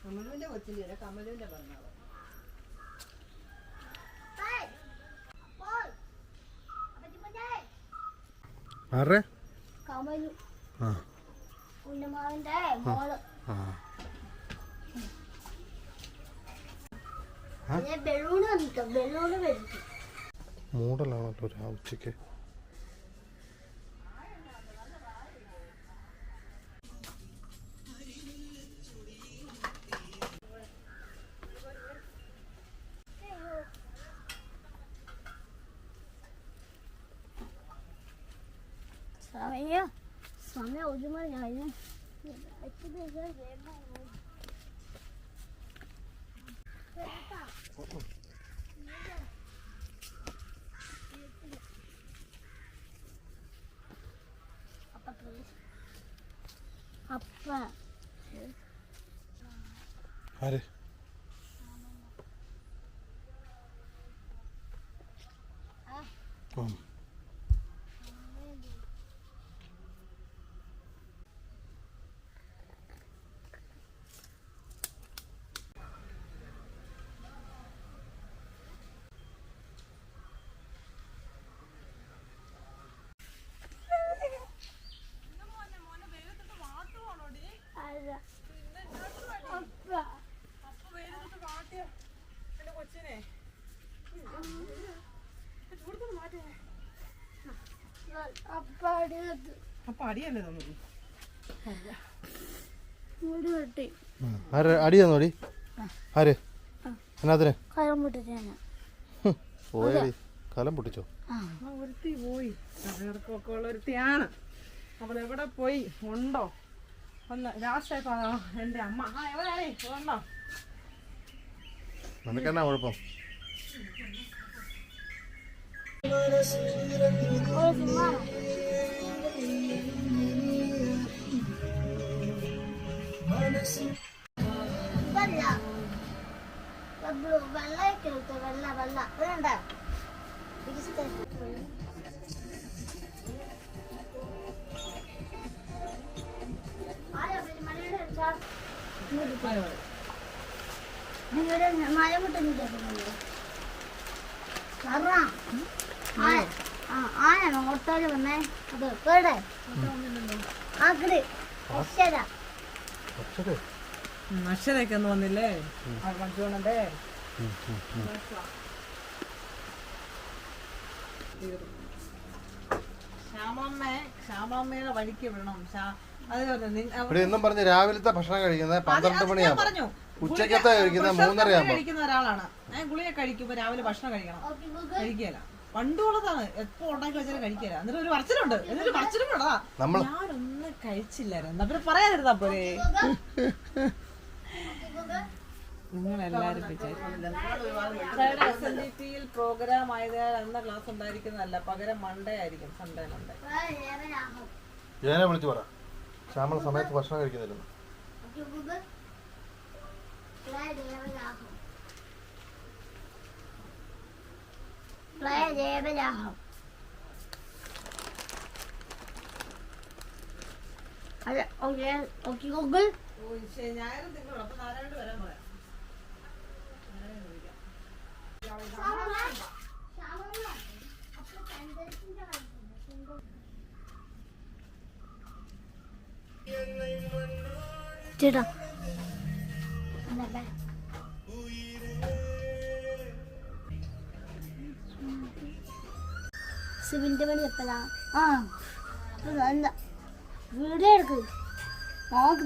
കമലുവിന്റെ കൊച്ചിന്റെ കമലുവിന്റെ അപ്പച്ചിപ്പച്ചേ, ആരുടെ കമലു. ആ. O de manhã, né? Aí que desejei, Apa? Né? Hadi. Tamam. അപ്പ തന്നോടി. ആര്? അടി എന്നാത്തിന്? പോയടി. കലം പൊട്ടിച്ചോ? ഒരുത്തി പോയി. ഇറക്കമൊക്കെ ഉള്ള ഒരുത്തിയാണ്. അവൾ എവിടെ പോയി? ഉണ്ടോ? ഒന്ന് ലാസ്റ്റായപ്പോ എന്റെ അമ്മ. ആ എവിടെയാണേ ഉണ്ടോ നിനക്കെന്നാ കുഴപ്പം? സിനിമ വെള്ള. വെള്ളയൊക്കെ എടുത്തു വെള്ള വെള്ള. വേണ്ട നിങ്ങളുടെ മലമുട്ടൊന്നും കാരണം ആന ഓട്ടോയിൽ വന്നേ. അത് വേടേ ആ കിട് അക്ഷര. അച്ഛടെ അക്ഷരയൊക്കെ ഒന്ന് വന്നില്ലേ? മഞ്ചോണന്റെ ശ്യാമമ്മ ശ്യാമമ്മയുടെ വഴിക്ക് വിടണം. എന്നും പറഞ്ഞ് രാവിലത്തെ ഭക്ഷണം കഴിക്കുന്നത് പന്ത്രണ്ട് മണിയാണ് ഉച്ചക്കത്തെ കഴിക്കുന്നത് മൂന്നര കഴിക്കുന്ന ഒരാളാണ്. ഞാൻ ഗുളിക കഴിക്കുമ്പോ രാവിലെ ഭക്ഷണം കഴിക്കണം. കഴിക്കല പണ്ടുള്ളതാണ്. എപ്പോ ഉണ്ടാക്കി വെച്ചാലും കഴിക്കല എന്നിട്ട് ഒരു പറച്ചിലുണ്ട്. എന്നിട്ട് പറച്ചിലും കൂടാ ഞാനൊന്നും കഴിച്ചില്ലായിരുന്നു. പിന്നെ പറയാതിരുന്നാ പോരെ. ഡി പിയിൽ പ്രോഗ്രാം ആയതിനാൽ അന്ന ക്ലാസ് ഉണ്ടായിരിക്കുന്നതല്ല. പകരം മൺഡേ ആയിരിക്കും. സൺഡേ മൺഡേ ജയനെ വിളിച്ചു പറ. ശ്യാമള സമയത്ത് ഭക്ഷണം കഴിക്കുന്നില്ലെന്ന് ജയപരാഹം അല്ല ഓക്കെ ഓക്കെ ഗൂഗിൾ ഞായറും തിങ്കളും അപ്പൊ നാരായണ വരാൻ പറയാം. ചേട്ടാ. സിവിന്റെ പണി എപ്പോഴാ? ആ എന്താ വീഡിയോ എടുക്ക്. നോക്ക്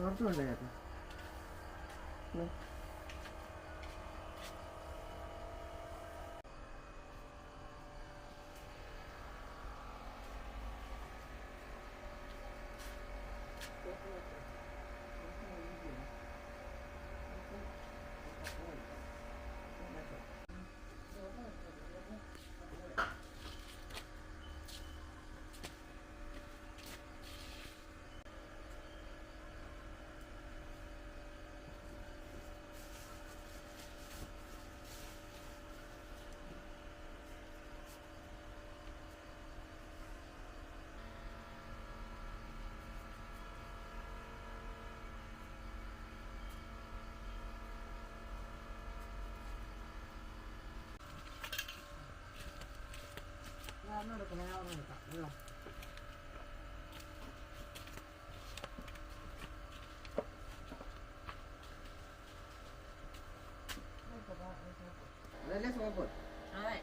ടോർച്ച് കൊണ്ടുപോയി ദേ നോക്കപ്പേ അതല്ലേ സോപ്പ് അതെ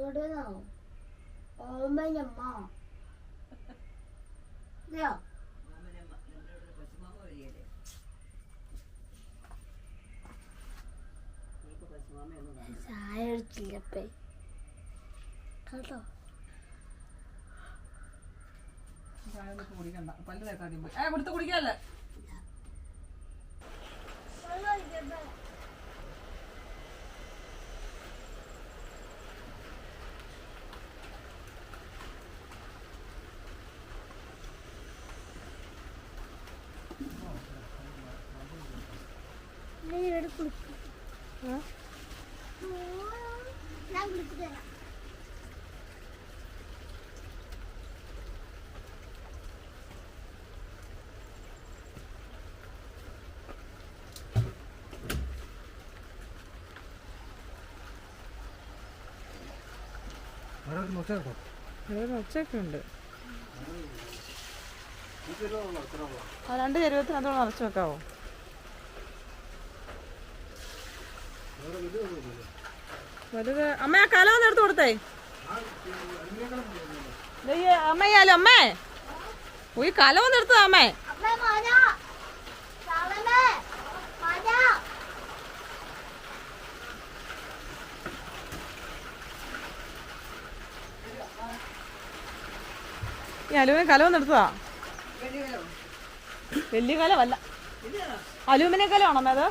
മറുപടിയോ ഓമനമ്മ ഇതെയോ ചായ അടിച്ചില്ലപ്പേ കേട്ടോ ചായ കുടിക്കണ്ട പല്ല് തേക്കാതെ കൊടുത്ത് കുടിക്കാല്ലേ നീ ഇവിടെ കുളിക്കും ഞാൻ കുളിച്ചു തരാം ആരോട് നോക്കാം ഒരു ഒച്ചയൊക്കെ ഉണ്ട്? ആ രണ്ട് ചരുവത്തിനകത്തോടെ നിറച്ച് വെക്കാവോ? വലുത് അമ്മ ആ കലം എടുത്ത് കൊടുത്തേ. അമ്മയാലോ അമ്മേ? ഈ കലം ഒന്ന് അമ്മേ അമ്മേ മഴ സാളമേ മഴ ഈ അലൂമിനിയം കലം എടുത്തതാ. വലിയ കലമല്ല. അലൂമിനിയം കലമാണോ അത്?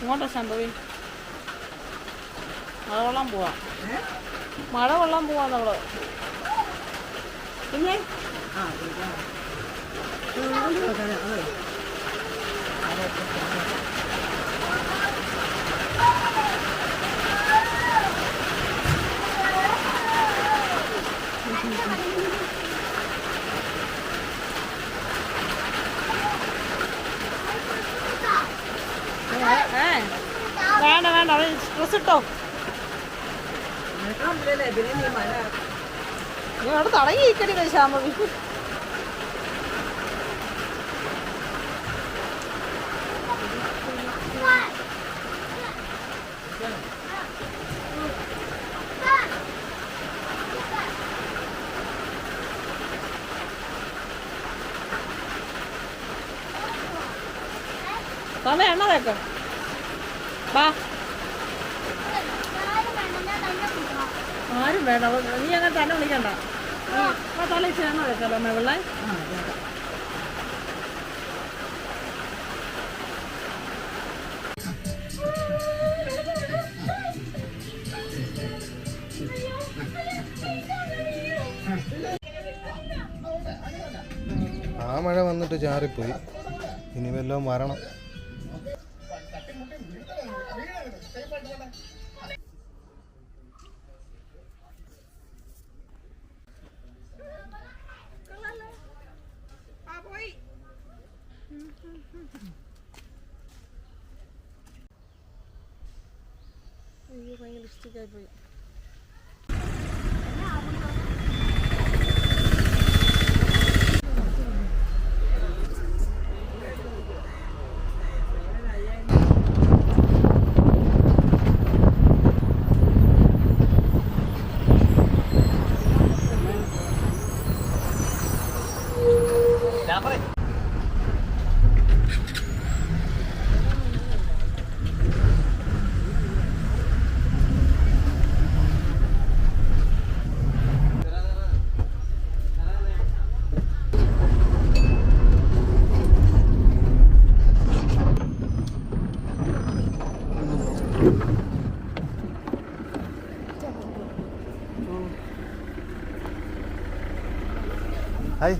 ഇങ്ങോട്ടാ ശാന്തവി മഴ കൊള്ളാൻ പോവാ. മഴ കൊള്ളാൻ പോവാ നമ്മൾ പിന്നെ ഏ വേണ്ട വേണ്ട അവിടെ ഡ്രസ് ഇട്ടോ നീ അവിടെ തടങ്ങിയിരിക്കടി ശ്യാമവി തല എണ്ണ തേക്ക്. വാ ആരും വേണ്ട നീ അങ്ങനെ തന്നെ വിളിക്കണ്ട. ആ തല ഇച്ചിരി എണ്ണ തേക്കല്ലോ അമ്മ വെള്ളം ആ മഴ വന്നിട്ട് ചാറിപ്പോയി. ഇനി വല്ലതും വരണം. Mr. Gabriel. ഹായ്.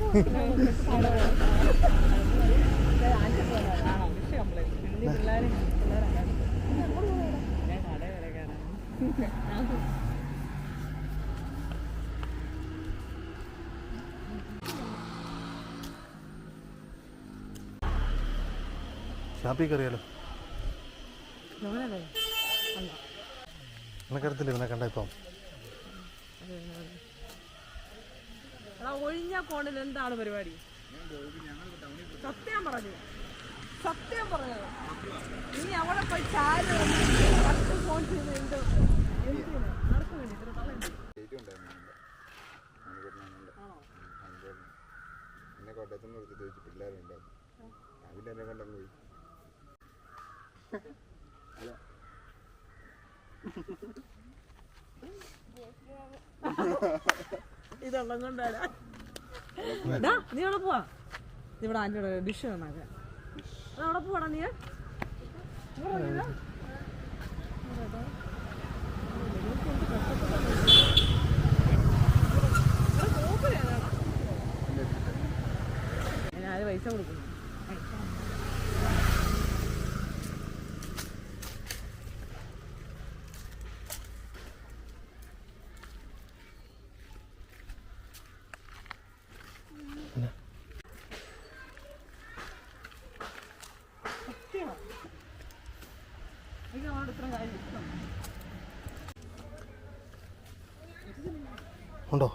ഷാപ്പിൽ കയറിയാലോ? നിനക്കറിയത്തില്ല ഇവനെ കണ്ട ഇപ്പം? എടാ ഒഴിഞ്ഞ കോണിൽ എന്താണ് പരിപാടി? സത്യം പറഞ്ഞു. സത്യം പറഞ്ഞു. നീ അവിടെ പോയി ചാരി ഫോൺ ചെയ്ത് എന്ത്? എന്തിന്? നടക്കു വേണ്ടി ഇത്ര തള്ളി എന്നെ കോട്ടയത്ത് നിന്ന് വിളിച്ചിട്ട് ചോദിച്ചു പിള്ളേരുണ്ടോ അതിന്റെ എന്നെ കൊണ്ടങ്ങ് പോയി ഇതുള്ളം കൊണ്ടാണ് നീ അവിടെ പോവാ. ഇവിടെ ആന്റെ ഡിഷ് എടാ, അവിടെ പോവാടാ നീ. ഞാൻ പൈസ കൊടുക്കുന്നു? ഉണ്ടോ?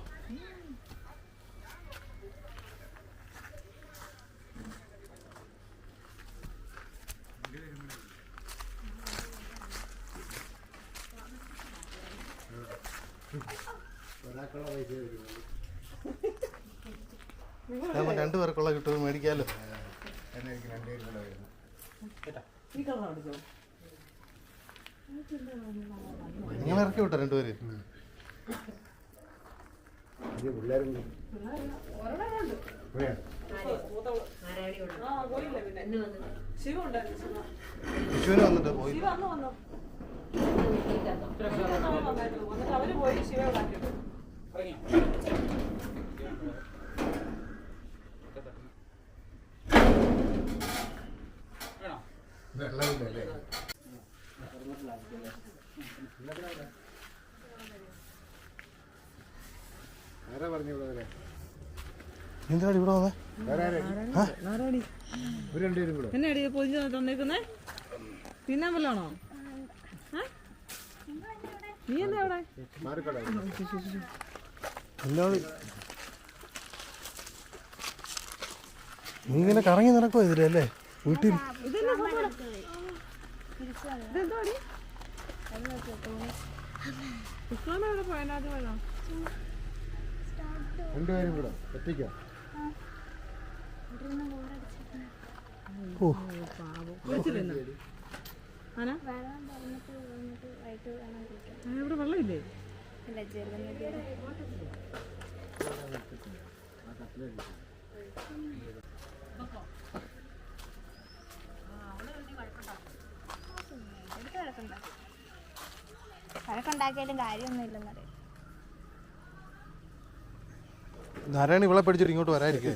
രണ്ടുപേർക്കുള്ള രണ്ടു പേർക്കുള്ള കിട്ടും മേടിക്കാമല്ലോ അടിച്ചോ? നിങ്ങൾ ഇറക്കി വിട്ടോ രണ്ടുപേര്? ആ പോയില്ല പിന്നെ ശിവ ഉണ്ടായിരുന്നു വന്നിട്ട് പോയി. അവർ പോയി ശിവ ഉണ്ടാക്കിയിട്ട്. വെള്ളമില്ലല്ലേ? ആരാ പറഞ്ഞു ഇവിടെ വരെ എന്താണ് ഇവിടെ വന്നേ? വേറെ ആരാ? നാരായണി ഇവർ രണ്ടുപേരും കൂടെ എന്നെ അടി പൊതിഞ്ഞ് തന്നേക്കുന്നേ തിന്നാൻ വല്ലാണോ നീ എന്താ അവിടെ? എന്നോട് നീ ഇങ്ങനെ കറങ്ങി നടക്കുമോ ഇതിലല്ലേ വീട്ടിൽ രണ്ടുപേരും കൂടെ. ഒറ്റയ്ക്കോ? ഇവിടെ വെള്ളമില്ലേ? വഴക്കുണ്ടാക്കിയാലും ഇവിടെ പഠിച്ചിട്ട് ഇങ്ങോട്ട് വരാതിരിക്കുക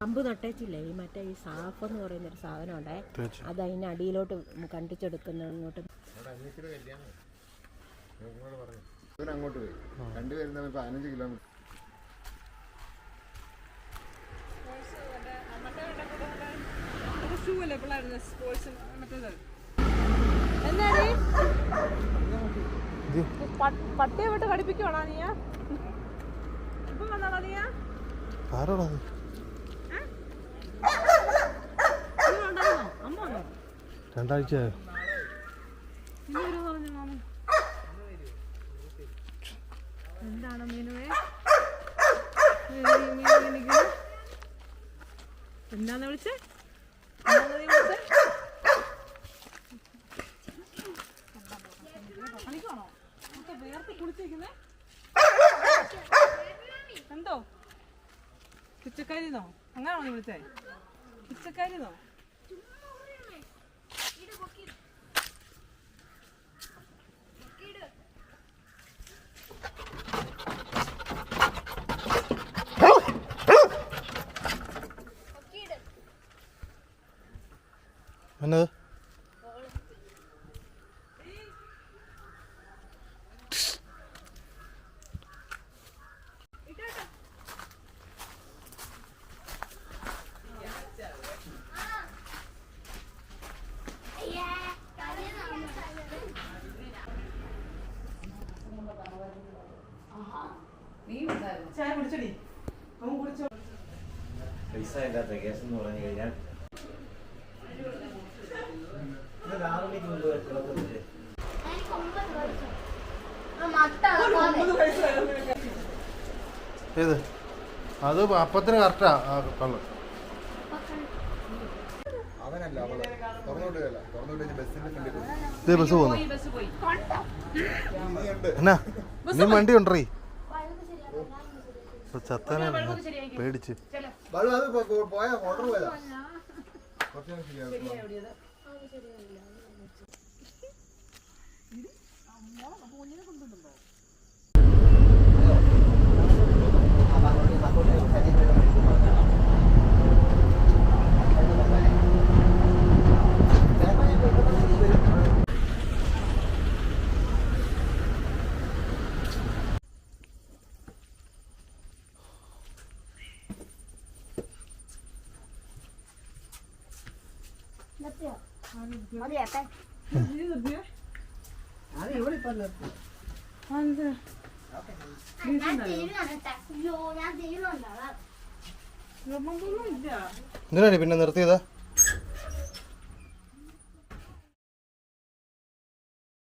കമ്പ് നട്ടേച്ചില്ലേ? ഈ മറ്റേ ഈ സാഫ് എന്ന് പറയുന്ന ഒരു സാധനം ഉണ്ടേ? അത് അതിന് അടിയിലോട്ട് കണ്ടിച്ചെടുക്കുന്ന ഇവൻ അങ്ങോട്ട് പോയി. രണ്ടുപേരും തമ്മിൽ പതിനഞ്ച് കിലോമീറ്റർ. ഷൂ അല്ലേ? പിള്ളേരുടെ സ്പോർട്സ് മറ്റേത് പട്ടിയെ വിട്ട് കടിപ്പിക്കുവാണോ നീ ഇപ്പൊ വന്നാണോ നീ ആരോടാ മാമ എന്താണ് മീനുവേ? എന്താന്ന് വിളിച്ചേ? എന്താണ് വിളിച്ചേ? കുളിച്ചിരിക്കുന്നേ എന്തോ? പിച്ചക്കാരിന്നോ അങ്ങനാണോ നീ വിളിച്ചേ? പിച്ചക്കാരിന്നോ എന്നത് ഇല്ലാത്ത കേസ് എന്ന് പറഞ്ഞു കഴിഞ്ഞാൽ ഇന്നലെ ആറ് മണിക്ക് മുമ്പ് കിടക്കുന്നില്ലേ ഏത് അത് അപ്പത്തിന് കറക്റ്റാ കള്ള് അവനല്ല അവൾ തുറന്നോട്ട് തുറന്നോട്ട് ബസ്സിന്റെ ഫ്രണ്ടിൽ ബസ് പോകുന്നു എന്നാ നീ വണ്ടി ഉണ്ടറി ചത്തനെ പേടിച്ച് ബാലു അത് പോയാ ഓർഡർ പോയതാ കുറച്ച് ശരിയാവും. എന്തിനാണ് പിന്നെ നിർത്തിയതാ?